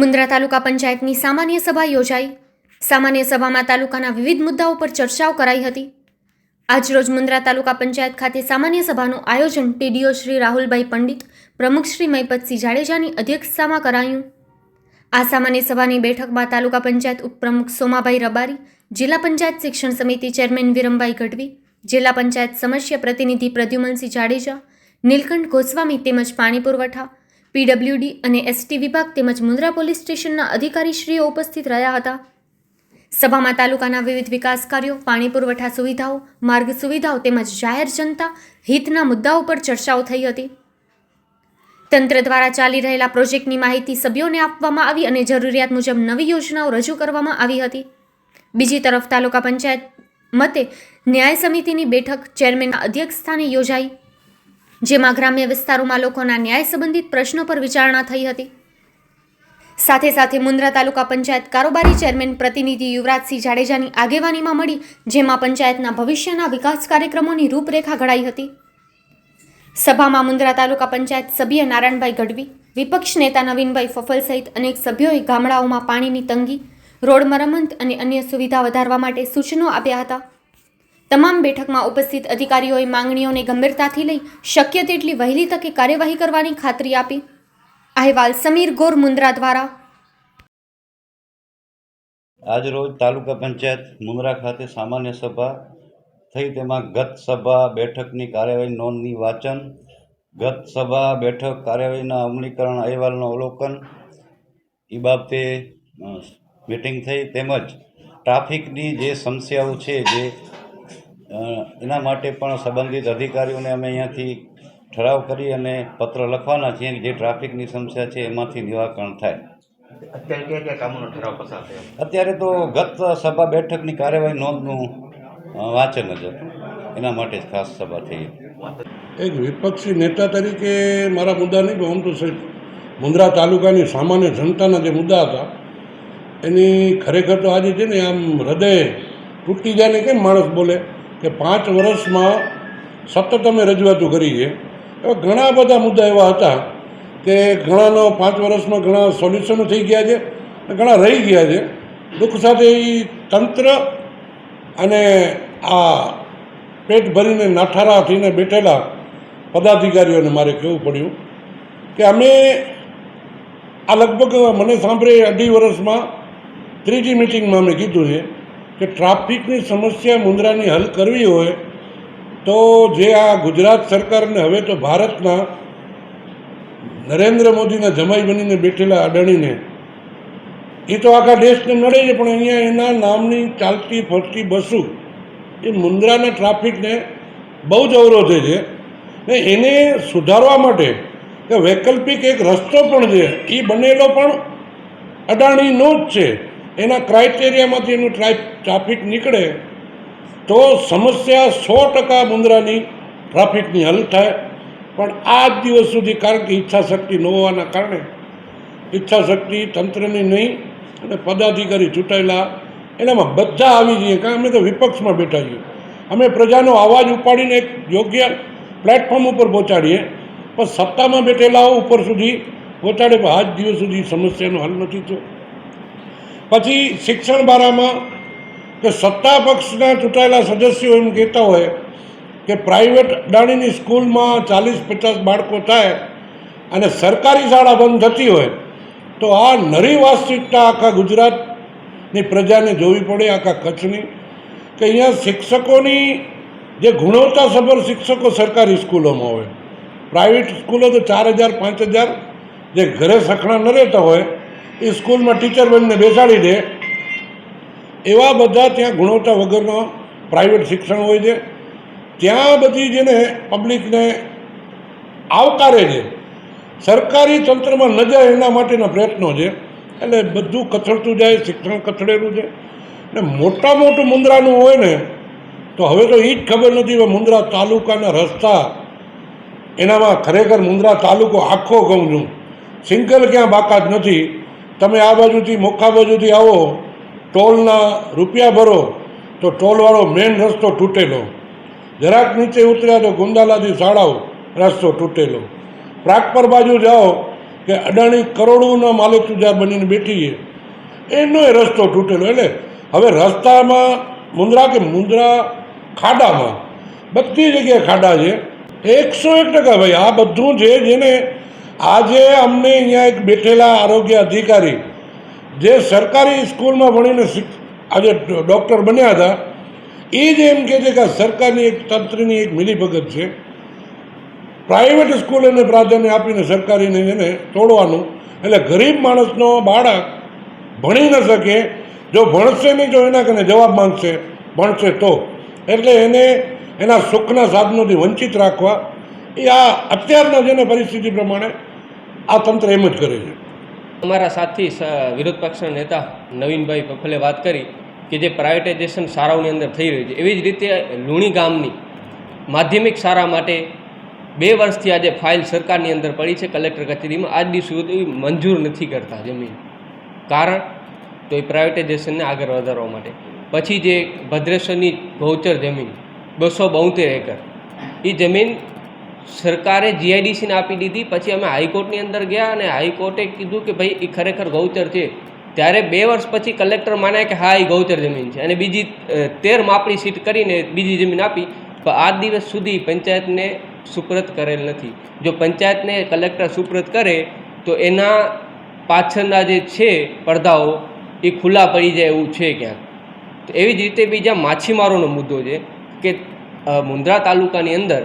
મુન્દ્રા તાલુકા પંચાયતની સામાન્ય સભા યોજાઈ. સામાન્ય સભામાં તાલુકાના વિવિધ મુદ્દાઓ પર ચર્ચાઓ કરાઈ હતી. આજરોજ મુન્દ્રા તાલુકા પંચાયત ખાતે સામાન્ય સભાનું આયોજન ટીડીઓ શ્રી રાહુલભાઈ પંડિત, પ્રમુખ શ્રી મહિપતસિંહ જાડેજાની અધ્યક્ષતામાં કરાયું. આ સામાન્ય સભાની બેઠકમાં તાલુકા પંચાયત ઉપપ્રમુખ સોમાભાઈ રબારી, જિલ્લા પંચાયત શિક્ષણ સમિતિ ચેરમેન વિરમભાઈ ગઢવી, જિલ્લા પંચાયત સમસ્યા પ્રતિનિધિ પ્રદ્યુમનસિંહ જાડેજા, નીલકંઠ ગોસ્વામી તેમજ પાણી પુરવઠા પીડબ્લ્યુડી અને એસટી વિભાગ તેમજ મુન્દ્રા પોલીસ સ્ટેશનના અધિકારીશ્રીઓ ઉપસ્થિત રહ્યા હતા. સભામાં તાલુકાના વિવિધ વિકાસ કાર્યો, પાણી પુરવઠા સુવિધાઓ, માર્ગ સુવિધાઓ તેમજ જાહેર જનતા હિતના મુદ્દાઓ પર ચર્ચાઓ થઈ હતી. તંત્ર દ્વારા ચાલી રહેલા પ્રોજેક્ટની માહિતી સભ્યોને આપવામાં આવી અને જરૂરિયાત મુજબ નવી યોજનાઓ રજૂ કરવામાં આવી હતી. બીજી તરફ તાલુકા પંચાયત મતે ન્યાય સમિતિની બેઠક ચેરમેનના અધ્યક્ષસ્થાને યોજાઈ. જેમાં ગ્રામ્ય વિસ્તારોમાં લોકોના ન્યાય સંબંધિત પ્રશ્નો પર વિચારણા થઈ હતી. સાથે સાથે મુન્દ્રા તાલુકા પંચાયત કારોબારી ચેરમેન પ્રતિનિધિ યુવરાજસિંહ જાડેજાની આગેવાનીમાં મળી, જેમાં પંચાયતના ભવિષ્યના વિકાસ કાર્યક્રમોની રૂપરેખા ઘડાઈ હતી. સભામાં મુન્દ્રા તાલુકા પંચાયત સભ્ય નારાયણભાઈ ગઢવી, વિપક્ષ નેતા નવીનભાઈ ફફલ સહિત અનેક સભ્યોએ ગામડાઓમાં પાણીની તંગી, રોડ મરમ્મત અને અન્ય સુવિધા વધારવા માટે સૂચનો આપ્યા હતા. તમામ બેઠકમાં ઉપસ્થિત અધિકારીઓએ માંગણીઓને ગંભીરતાથી લઈ શક્ય તેટલી વહેલી તકે કાર્યવાહી કરવાની ખાતરી આપી. અહેવાલ સમીર ગોર મુન્દ્રા દ્વારા. આજરોજ તાલુકા પંચાયત મુંદ્રા ખાતે સામાન્ય સભા થઈ. તેમાં ગત સભા બેઠકની કાર્યવાહી નોંધની વાંચન, ગત સભા બેઠક કાર્યવાહીના અમલીકરણ અહેવાલનું અવલોકન એ બાબતે મિટિંગ થઈ. તેમજ ટ્રાફિકની જે સમસ્યાઓ છે, જે એના માટે પણ સંબંધિત અધિકારીઓને અમે અહીંયાથી ઠરાવ કરી અને પત્ર લખવાના છીએ જે ટ્રાફિકની સમસ્યા છે એમાંથી નિવારણ થાય. અત્યારે કયા કયા કામોનો ઠરાવ પસાર થયો? અત્યારે તો ગત સભા બેઠકની કાર્યવાહી નોંધનું વાંચન જ હતું. એના માટે જ ખાસ સભા થઈ. એક વિપક્ષી નેતા તરીકે મારા મુદ્દા નહીં પણ આમ તો સાહેબ મુન્દ્રા તાલુકાની સામાન્ય જનતાના જે મુદ્દા હતા એની ખરેખર તો આજે છે ને આમ હૃદય તૂટી જાય ને કેમ માણસ બોલે? કે પાંચ વર્ષમાં સતત અમે રજૂઆતો કરી છે એવા ઘણા બધા મુદ્દા એવા હતા કે ઘણાનો પાંચ વર્ષમાં ઘણા સોલ્યુશનો થઈ ગયા છે ઘણા રહી ગયા છે. દુઃખ સાથે એ તંત્ર અને આ પેટ ભરીને નાઠારા થઈને બેઠેલા પદાધિકારીઓને મારે કહેવું પડ્યું કે અમે આ લગભગ મને સાંભળે અઢી વર્ષમાં ત્રીજી મિટિંગમાં અમે કીધું છે કે ટ્રાફિકની સમસ્યા મુન્દ્રાની હલ કરવી હોય, તો જે આ ગુજરાત સરકારને હવે તો ભારતના નરેન્દ્ર મોદીના જમાઈ બનીને બેઠેલા અડાણીને એ તો આખા દેશને નડે છે, પણ અહીંયા એના નામની ચાલતી ફરતી બસો એ મુન્દ્રાના ટ્રાફિકને બહુ જ અવરોધે છે. ને એને સુધારવા માટે કે વૈકલ્પિક એક રસ્તો પણ છે એ બનેલો પણ અડાણીનો જ છે. એના ક્રાઇટેરિયામાંથી એનું ટ્રાફ ટ્રાફિક નીકળે, તો સમસ્યા સો ટકા મુંદ્રાની ટ્રાફિકની હલ થાય. પણ આ જ દિવસ સુધી કારણ કે ઈચ્છા શક્તિ ન હોવાના કારણે ઈચ્છા શક્તિ તંત્રની નહીં અને પદાધિકારી ચૂંટાયેલા, એનામાં બધા આવી જઈએ કારણ અમે તો વિપક્ષમાં બેઠા છીએ. અમે પ્રજાનો અવાજ ઉપાડીને એક યોગ્ય પ્લેટફોર્મ ઉપર પહોંચાડીએ. પણ સત્તામાં બેઠેલાઓ ઉપર સુધી પહોંચાડે પણ આજ દિવસ સુધી સમસ્યાનો હલ નથી થયો. પછી શિક્ષણ બારામાં કે સત્તા પક્ષના ચૂંટાયેલા સદસ્યો એમ કહેતા હોય કે પ્રાઇવેટ અડાણીની સ્કૂલમાં ચાલીસ પચાસ બાળકો થાય અને સરકારી શાળા બંધ થતી હોય, તો આ નરી વાસ્તવિકતા આખા ગુજરાતની પ્રજાને જોવી પડે, આખા કચ્છની. કે અહીંયા શિક્ષકોની જે ગુણવત્તાસભર શિક્ષકો સરકારી સ્કૂલોમાં હોય, પ્રાઇવેટ સ્કૂલો તો ચાર હજાર, પાંચ હજાર, જે ઘરે સખણા ન રહેતા હોય એ સ્કૂલમાં ટીચર બનીને બેસાડી દે. એવા બધા ત્યાં ગુણવત્તા વગરનો પ્રાઇવેટ શિક્ષણ હોય છે. ત્યાં બધી જેને પબ્લિકને આવકારે છે. સરકારી તંત્રમાં ન જાય એના માટેના પ્રયત્નો છે. એટલે બધું કથળતું જાય, શિક્ષણ કથળેલું છે. ને મોટા મોટું મુંદ્રાનું હોય ને, તો હવે તો એ જ ખબર નથી કે મુંદ્રા તાલુકાના રસ્તા એનામાં ખરેખર મુંદ્રા તાલુકો આખો કહું છું. સિંગલ ક્યાં બાકાત નથી. તમે આ બાજુથી મોખા બાજુથી આવો, ટોલના રૂપિયા ભરો, તો ટોલવાળો મેઇન રસ્તો તૂટેલો. જરાક નીચે ઉતર્યા તો ગુંદાલાથી શાળાઓ રસ્તો તૂટેલો. પ્રાગપર બાજુ જાઓ કે અડાણી કરોડોના માલિક તુજા બનીને બેઠી છે એનો એ રસ્તો તૂટેલો, એટલે હવે રસ્તામાં મુંદ્રા કે મુંદ્રા ખાડામાં, બધી જગ્યાએ ખાડા છે. એકસો એક ટકા ભાઈ, આ બધું છે જેને આજે અમને અહીંયા એક બેઠેલા આરોગ્ય અધિકારી જે સરકારી સ્કૂલમાં ભણીને શીખ, આજે ડૉક્ટર બન્યા હતા, એ જ એમ કહે છે કે સરકારની એક તંત્રની એક મિલીભગત છે. પ્રાઇવેટ સ્કૂલોને પ્રાધાન્ય આપીને સરકારીને એને તોડવાનું. એટલે ગરીબ માણસનો બાળક ભણી ન શકે. જો ભણશે નહીં, જો એના કને જવાબ માંગશે, ભણશે તો. એટલે એને એના સુખના સાધનોથી વંચિત રાખવા. એ આ અત્યારના જેને પરિસ્થિતિ પ્રમાણે આ તંત્ર એમ જ કરે છે. અમારા સાથી વિરોધ પક્ષના નેતા નવીનભાઈ પફલે વાત કરી કે જે પ્રાઇવેટાઇઝેશન શાળાઓની અંદર થઈ રહ્યું છે. એવી જ રીતે લુણી ગામની માધ્યમિક શાળા માટે બે વર્ષથી આજે ફાઇલ સરકારની અંદર પડી છે કલેક્ટર કચેરીમાં. આજ દિવસ સુધી મંજૂર નથી કરતા જમીન. કારણ તો એ પ્રાઇવેટાઇઝેશનને આગળ વધારવા માટે. પછી જે ભદ્રેશ્વરની ગૌચર જમીન, બસો બોતેર એકર, એ જમીન સરકારે જીઆઈડીસીને આપી દીધી. પછી અમે હાઈકોર્ટની અંદર ગયા અને હાઈકોર્ટે કીધું કે ભાઈ એ ખરેખર ગૌચર છે. ત્યારે બે વર્ષ પછી કલેક્ટર માન્યા કે હા એ ગૌચર જમીન છે. અને બીજી તેર માપણી સીટ કરીને બીજી જમીન આપી. પણ આ દિવસ સુધી પંચાયતને સુપ્રત કરેલ નથી. જો પંચાયતને કલેક્ટર સુપ્રત કરે, તો એના પાછળના જે છે પડદાઓ એ ખુલ્લા પડી જાય એવું છે ક્યાંક. તો એવી જ રીતે બીજા માછીમારોનો મુદ્દો છે કે મુંદ્રા તાલુકાની અંદર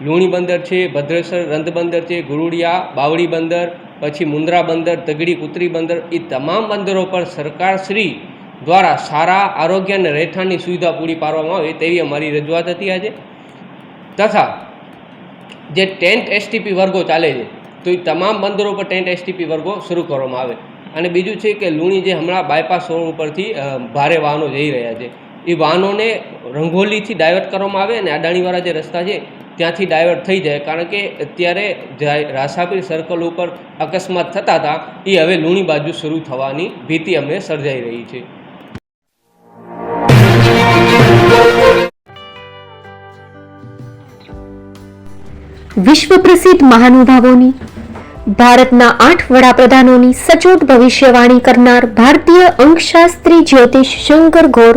લુણી બંદર છે, ભદ્રેશ્વર રંધ બંદર છે, ગુરુડિયા, બાવળી બંદર, પછી મુન્દ્રા બંદર, તગડી કુતરી બંદર એ તમામ બંદરો પર સરકારશ્રી દ્વારા સારા આરોગ્ય અને રહેઠાણની સુવિધા પૂરી પાડવામાં આવે તેવી અમારી રજૂઆત હતી આજે. તથા જે ટેન્ટ એસટીપી વર્ગો ચાલે છે, તો એ તમામ બંદરો પર ટેન્ટ એસટીપી વર્ગો શરૂ કરવામાં આવે. અને બીજું છે કે લુણી જે હમણાં બાયપાસ રોડ ઉપરથી ભારે વાહનો જઈ રહ્યા છે એ વાહનોને રંગોલીથી ડાયવર્ટ કરવામાં આવે અને અડાણીવાળા જે રસ્તા છે ત્યાંથી ડાયવર્ટ થઈ જાય. કારણ કે અત્યારે રાસાપીર સર્કલ ઉપર અકસ્માત થતા હતા, એ હવે લુણી બાજુ શરૂ થવાની ભીતિ અમને સર્જાઈ રહી છે. વિશ્વ પ્રસિદ્ધ મહાનુભાવોની, ભારતના આઠ વડાપ્રધાનોની સચોટ ભવિષ્યવાણી કરનાર ભારતીય અંકશાસ્ત્રી જ્યોતિષ શંકર ગોર